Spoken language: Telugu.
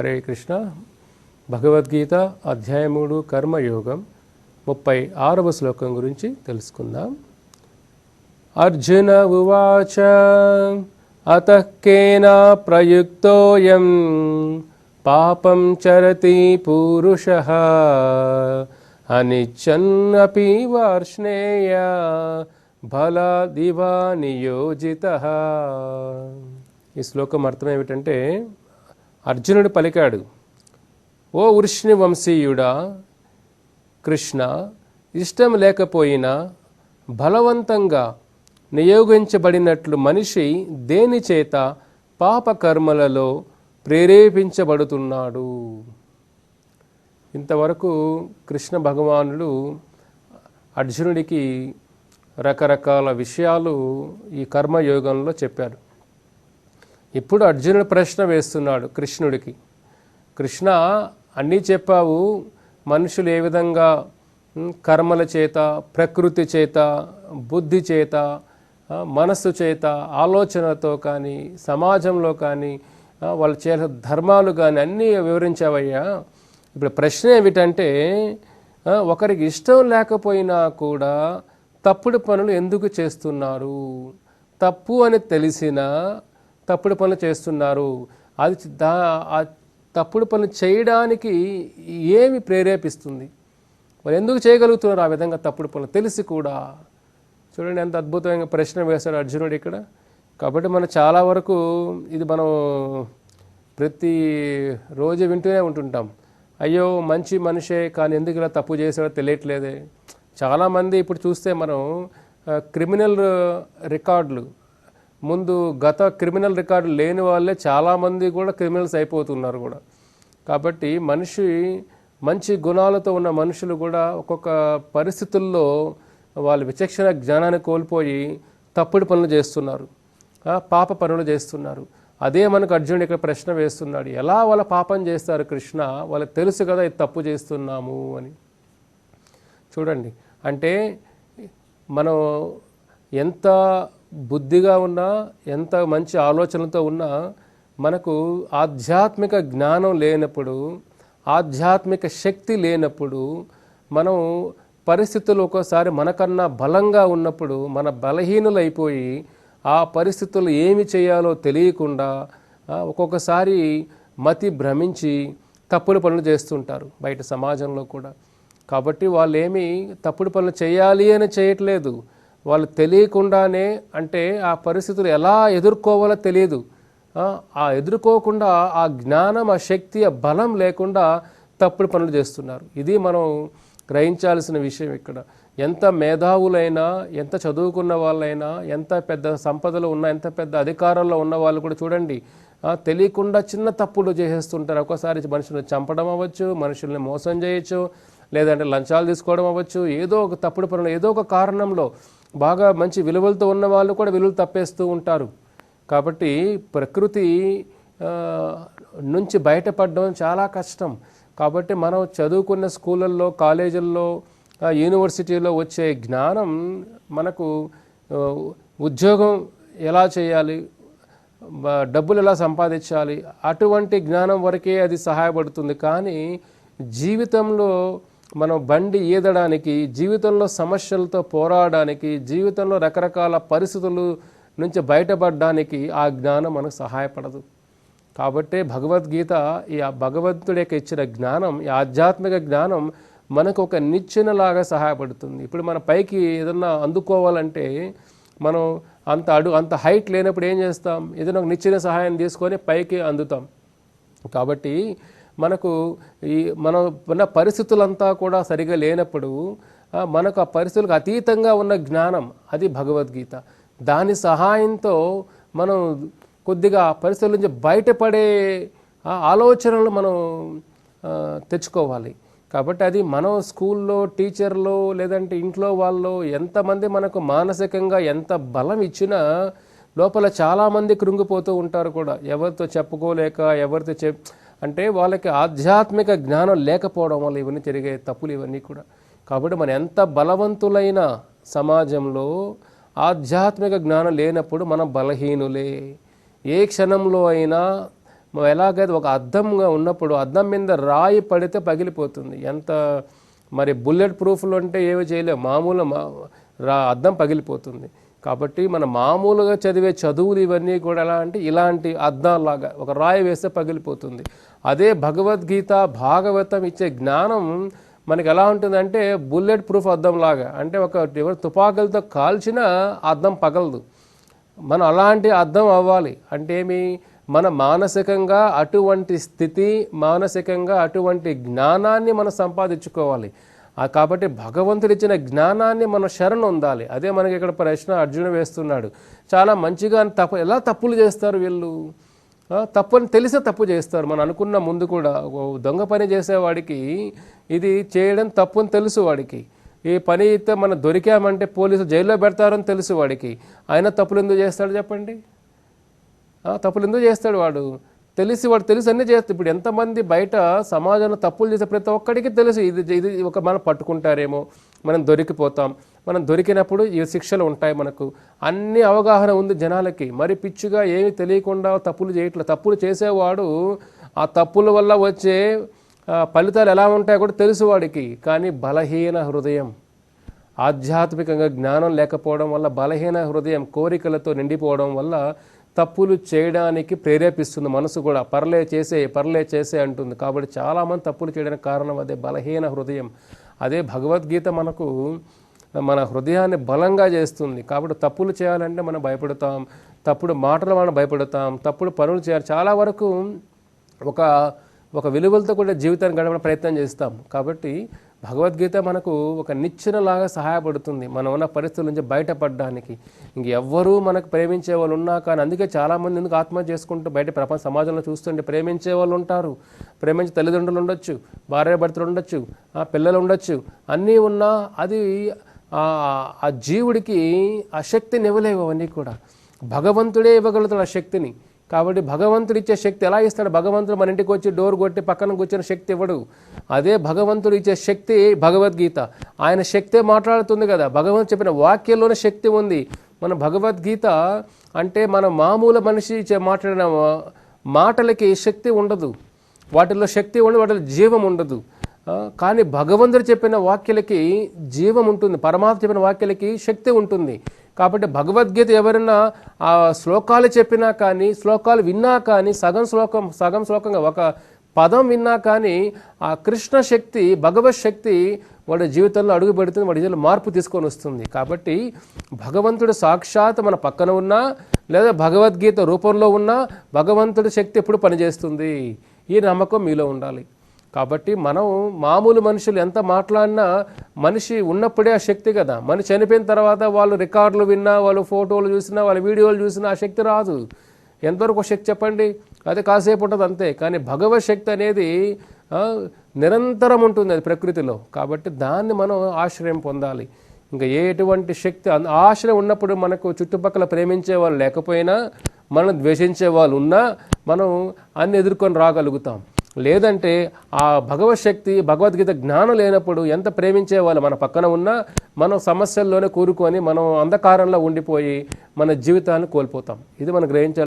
హరే కృష్ణ. భగవద్గీత అధ్యాయముడు కర్మయోగం ముప్పై ఆరవ శ్లోకం గురించి తెలుసుకుందాం. అర్జున ఉవాచ అత కేనా ప్రయుక్తోయం పాపం చరతి పురుష అనిచ్చన్నపి వార్ష్ణేయ బలాదివా నియోజిత. ఈ శ్లోకం అర్థం ఏమిటంటే అర్జునుడు పలికాడు ఓ వృష్ణి వంశీయుడా కృష్ణ ఇష్టం లేకపోయినా బలవంతంగా నియోగించబడినట్లు మనిషి దేనిచేత పాపకర్మలలో ప్రేరేపించబడుతున్నాడు? ఇంతవరకు కృష్ణ భగవానుడు అర్జునుడికి రకరకాల విషయాలు ఈ కర్మయోగంలో చెప్పారు. ఇప్పుడు అర్జునుడు ప్రశ్న వేస్తున్నాడు కృష్ణుడికి. కృష్ణ అన్నీ చెప్పావు. మనుషులు ఏ విధంగా? కర్మల చేత ప్రకృతి చేత బుద్ధి చేత మనస్సు చేత ఆలోచనతో కానీ సమాజంలో కానీ వాళ్ళు చేసే ధర్మాలు కానీ అన్నీ వివరించావయ్యా. ఇప్పుడు ప్రశ్న ఏమిటంటే ఒకరికి ఇష్టం లేకపోయినా కూడా తప్పుడు పనులు ఎందుకు చేస్తున్నారు? తప్పు అని తెలిసినా తప్పుడు పనులు చేస్తున్నారు. అది దా ఆ తప్పుడు పనులు చేయడానికి ఏమి ప్రేరేపిస్తుంది? వాళ్ళు ఎందుకు చేయగలుగుతున్నారు ఆ విధంగా తప్పుడు పనులు? తెలిసి కూడా. చూడండి ఎంత అద్భుతమైన ప్రశ్న వేశాడు అర్జునుడు ఇక్కడ. కాబట్టి మనం చాలా వరకు ఇది మనం ప్రతి రోజు వింటూనే ఉంటుంటాం. అయ్యో మంచి మనిషే కానీ ఎందుకు ఇలా తప్పు చేశాడో తెలియట్లేదే. చాలామంది ఇప్పుడు చూస్తే మనం క్రిమినల్ రికార్డులు ముందు గత క్రిమినల్ రికార్డు లేని వాళ్ళే చాలామంది కూడా క్రిమినల్స్ అయిపోతున్నారు కూడా. కాబట్టి మనిషి మంచి గుణాలతో ఉన్న మనుషులు కూడా ఒక్కొక్క పరిస్థితుల్లో వాళ్ళ విచక్షణ జ్ఞానాన్ని కోల్పోయి తప్పుడు పనులు చేస్తున్నారు. పాప పనులు చేస్తున్నారు. అదే మనకు అర్జునుడు ఇక్కడ ప్రశ్న వేస్తున్నాడు. ఎలా వాళ్ళ పాపం చేస్తారు కృష్ణ? వాళ్ళకి తెలుసు కదా ఇది తప్పు చేస్తున్నాము అని. చూడండి. అంటే మనం ఎంత బుద్ధిగా ఉన్నా ఎంత మంచి ఆలోచనలతో ఉన్నా మనకు ఆధ్యాత్మిక జ్ఞానం లేనప్పుడు ఆధ్యాత్మిక శక్తి లేనప్పుడు మనం పరిస్థితులు ఒక్కోసారి మనకన్నా బలంగా ఉన్నప్పుడు మన బలహీనులైపోయి ఆ పరిస్థితులు ఏమి చేయాలో తెలియకుండా ఒక్కొక్కసారి మతి భ్రమించి తప్పుడు పనులు చేస్తుంటారు బయట సమాజంలో కూడా. కాబట్టి వాళ్ళు ఏమి తప్పుడు పనులు చేయాలి అని చేయట్లేదు. వాళ్ళు తెలియకుండానే అంటే ఆ పరిస్థితులు ఎలా ఎదుర్కోవాలో తెలియదు. ఆ, ఎదుర్కోకుండా ఆ జ్ఞానం ఆ శక్తి ఆ బలం లేకుండా తప్పుడు పనులు చేస్తున్నారు. ఇది మనం గ్రహించాల్సిన విషయం ఇక్కడ. ఎంత మేధావులైనా ఎంత చదువుకున్న వాళ్ళైనా ఎంత పెద్ద సంపదలు ఉన్న ఎంత పెద్ద అధికారంలో ఉన్న వాళ్ళు కూడా చూడండి తెలియకుండా చిన్న తప్పులు చేసేస్తుంటారు. ఒక్కసారి మనుషులను చంపడం అవ్వచ్చు మనుషుల్ని మోసం చేయొచ్చు లేదంటే లంచాలు తీసుకోవడం అవ్వచ్చు. ఏదో ఒక తప్పుడు పనులు ఏదో ఒక కారణంలో బాగా మంచి విలువలతో ఉన్న వాళ్ళు కూడా విలువలు తప్పేస్తూ ఉంటారు. కాబట్టి ప్రకృతి నుంచి బయటపడడం చాలా కష్టం. కాబట్టి మనం చదువుకున్న స్కూళ్ళల్లో కాలేజీల్లో యూనివర్సిటీలో వచ్చే జ్ఞానం మనకు ఉద్యోగం ఎలా చేయాలి డబ్బులు ఎలా సంపాదించాలి అటువంటి జ్ఞానం వరకే అది సహాయపడుతుంది. కానీ జీవితంలో మనం బండి ఈదడానికి జీవితంలో సమస్యలతో పోరాడడానికి జీవితంలో రకరకాల పరిస్థితులు నుంచి బయటపడడానికి ఆ జ్ఞానం మనకు సహాయపడదు. కాబట్టే భగవద్గీత ఈ భగవంతుడి యొక్క ఇచ్చిన జ్ఞానం ఈ ఆధ్యాత్మిక జ్ఞానం మనకు ఒక నిచ్చెనలాగా సహాయపడుతుంది. ఇప్పుడు మన పైకి ఏదన్నా అందుకోవాలంటే మనం అంత అడు అంత హైట్ లేనప్పుడు ఏం చేస్తాం? ఏదైనా ఒక నిచ్చెన సహాయం తీసుకొని పైకి అందుతాం. కాబట్టి మనకు ఈ మనం ఉన్న పరిస్థితులంతా కూడా సరిగా లేనప్పుడు మనకు ఆ పరిస్థితులకు అతీతంగా ఉన్న జ్ఞానం అది భగవద్గీత. దాని సహాయంతో మనం కొద్దిగా పరిస్థితుల నుంచి బయటపడే ఆలోచనలు మనం తెచ్చుకోవాలి. కాబట్టి అది మనం స్కూల్లో టీచర్లు లేదంటే ఇంట్లో వాళ్ళు ఎంతమంది మనకు మానసికంగా ఎంత బలం ఇచ్చినా లోపల చాలామంది కృంగిపోతూ ఉంటారు కూడా. ఎవరితో చెప్పుకోలేక ఎవరితో చెప్ అంటే వాళ్ళకి ఆధ్యాత్మిక జ్ఞానం లేకపోవడం వల్ల ఇవన్నీ జరిగే తప్పులు ఇవన్నీ కూడా. కాబట్టి మనం ఎంత బలవంతులైన సమాజంలో ఆధ్యాత్మిక జ్ఞానం లేనప్పుడు మనం బలహీనులే. ఏ క్షణంలో అయినా మనం ఎలాగైతే ఒక అద్దంగా ఉన్నప్పుడు అద్దం మీద రాయి పడితే పగిలిపోతుంది. ఎంత మరి బుల్లెట్ ప్రూఫ్లు అంటే ఏమి చేయలేము మామూలు మా రా అద్దం పగిలిపోతుంది. కాబట్టి మన మామూలుగా చదివే చదువులు ఇవన్నీ కూడా ఎలా అంటే ఇలాంటి అద్దాల్లాగా ఒక రాయి వేస్తే పగిలిపోతుంది. అదే భగవద్గీత భాగవతం ఇచ్చే జ్ఞానం మనకి ఎలా ఉంటుందంటే బుల్లెట్ ప్రూఫ్ అద్దంలాగా. అంటే ఒక ఎవరు తుపాకులతో కాల్చిన అద్దం పగలదు. మనం అలాంటి అర్థం అవ్వాలి. అంటే ఏమి? మన మానసికంగా అటువంటి స్థితి మానసికంగా అటువంటి జ్ఞానాన్ని మనం సంపాదించుకోవాలి. కాబట్టి భగవంతుడు ఇచ్చిన జ్ఞానాన్ని మనం శరణ్ ఉండాలి. అదే మనకి ఇక్కడ ప్రశ్న అర్జున వేస్తున్నాడు. చాలా మంచిగా తప్పు ఎలా తప్పులు చేస్తారు వీళ్ళు? తప్పు అని తెలిసే తప్పు చేస్తారు. మనం అనుకున్న ముందు కూడా దొంగ పని చేసేవాడికి ఇది చేయడం తప్పు అని తెలుసు వాడికి. ఈ పని అయితే మనం దొరికామంటే పోలీసులు జైల్లో పెడతారని తెలుసు వాడికి. ఆయన తప్పులు ఎందుకు చేస్తాడు చెప్పండి? తప్పులు ఎందుకు చేస్తాడు వాడు? తెలిసి వాడు తెలిసి అన్నీ చేస్తారు ఇప్పుడు ఎంతమంది బయట సమాజంలో తప్పులు చేసే ప్రతి ఒక్కడికి తెలుసు. ఇది ఇది ఒక మనం పట్టుకుంటారేమో మనం దొరికిపోతాం. మనం దొరికినప్పుడు ఈ శిక్షలు ఉంటాయి మనకు. అన్ని అవగాహన ఉంది జనాలకి. మరి పిచ్చిగా ఏమీ తెలియకుండా తప్పులు చేయట్లేదు తప్పులు చేసేవాడు ఆ తప్పుల వల్ల వచ్చే ఫలితాలు ఎలా ఉంటాయో కూడా తెలుసు వాడికి. కానీ బలహీన హృదయం ఆధ్యాత్మికంగా జ్ఞానం లేకపోవడం వల్ల బలహీన హృదయం కోరికలతో నిండిపోవడం వల్ల తప్పులు చేయడానికి ప్రేరేపిస్తుంది మనసు కూడా. పర్లే చేసే పర్లే చేసే అంటుంది. కాబట్టి చాలామంది తప్పులు చేయడానికి కారణం అదే బలహీన హృదయం. అదే భగవద్గీత మనకు మన హృదయాన్ని బలంగా చేస్తుంది. కాబట్టి తప్పులు చేయాలంటే మనం భయపడతాం. తప్పుడు మాటలు మనం భయపడతాం. తప్పుడు పనులు చేయాలి. చాలా వరకు ఒక ఒక విలువలతో కూడా జీవితాన్ని గడపడం ప్రయత్నం చేస్తాం. కాబట్టి భగవద్గీత మనకు ఒక నిచ్చెనలాగా సహాయపడుతుంది. మనం ఉన్న పరిస్థితుల నుంచి బయటపడడానికి. ఇంకెవ్వరూ మనకు ప్రేమించే వాళ్ళు ఉన్నా కానీ అందుకే చాలామంది ఎందుకు ఆత్మహత్య చేసుకుంటూ బయట ప్రపంచ సమాజంలో చూస్తుంటే ప్రేమించే వాళ్ళు ఉంటారు. ప్రేమించే తల్లిదండ్రులు ఉండొచ్చు భార్య భర్తలు ఉండొచ్చు ఆ పిల్లలు ఉండొచ్చు. అన్నీ ఉన్నా అది ఆ ఆ జీవుడికి ఆ శక్తిని ఇవ్వలేవు అవన్నీ కూడా. భగవంతుడే ఇవ్వగలుగుతాడు ఆ శక్తిని. కాబట్టి భగవంతుడు ఇచ్చే శక్తి ఎలా ఇస్తాడు? భగవంతుడు మన ఇంటికి వచ్చి డోర్ కొట్టి పక్కన కూర్చొని శక్తి ఇవ్వడు అదే భగవంతుడు ఇచ్చే శక్తి భగవద్గీత. ఆయన శక్తే మాట్లాడుతుంది కదా. భగవంతుడు చెప్పిన వాక్యంలోనే శక్తి ఉంది. మన భగవద్గీత అంటే మన మామూలు మనిషి చే- మాట్లాడిన మాటలకి శక్తి ఉండదు. వాటిల్లో శక్తి ఉండదు వాటిలో జీవం ఉండదు. కానీ భగవంతుడు చెప్పిన వాక్యలకి జీవం ఉంటుంది. పరమాత్మ చెప్పిన వాక్యలకి శక్తి ఉంటుంది. కాబట్టి భగవద్గీత ఎవరైనా ఆ శ్లోకాలు చెప్పినా కానీ శ్లోకాలు విన్నా కానీ సగం శ్లోకం సగం శ్లోకంగా ఒక పదం విన్నా కానీ ఆ కృష్ణ శక్తి భగవత్ శక్తి వాడి జీవితంలో అడుగు పెడుతుంది వాడి జీవితంలో మార్పు తీసుకొని వస్తుంది. కాబట్టి భగవంతుడు సాక్షాత్ మన పక్కన ఉన్నా లేదా భగవద్గీత రూపంలో ఉన్నా భగవంతుడి శక్తి ఎప్పుడు పనిచేస్తుంది? ఈ నమ్మకం మీలో ఉండాలి. కాబట్టి మనం మామూలు మనుషులు ఎంత మాట్లాడినా మనిషి ఉన్నప్పుడే ఆ శక్తి కదా. మనిషి చనిపోయిన తర్వాత వాళ్ళు రికార్డులు విన్నా వాళ్ళు ఫోటోలు చూసినా వాళ్ళ వీడియోలు చూసినా ఆ శక్తి రాదు. ఎంతవరకు శక్తి చెప్పండి? అది కాసేపు ఉంటుంది అంతే. కానీ భగవత్ శక్తి అనేది నిరంతరం ఉంటుంది అది ప్రకృతిలో. కాబట్టి దాన్ని మనం ఆశ్రయం పొందాలి. ఇంకా ఎటువంటి శక్తి ఆశ్రయం ఉన్నప్పుడు మనకు చుట్టుపక్కల ప్రేమించే వాళ్ళు లేకపోయినా మనం ద్వేషించే వాళ్ళు ఉన్నా మనం అన్ని ఎదుర్కొని రాగలుగుతాం. లేదంటే ఆ భగవత్ శక్తి భగవద్గీత జ్ఞానం లేనప్పుడు ఎంత ప్రేమించే వాళ్ళు మన పక్కన ఉన్నా మనం సమస్యల్లోనే కూరుకొని మనం అంధకారంలో ఉండిపోయి మన జీవితాన్ని కోల్పోతాం. ఇది మనం గ్రహించాలి.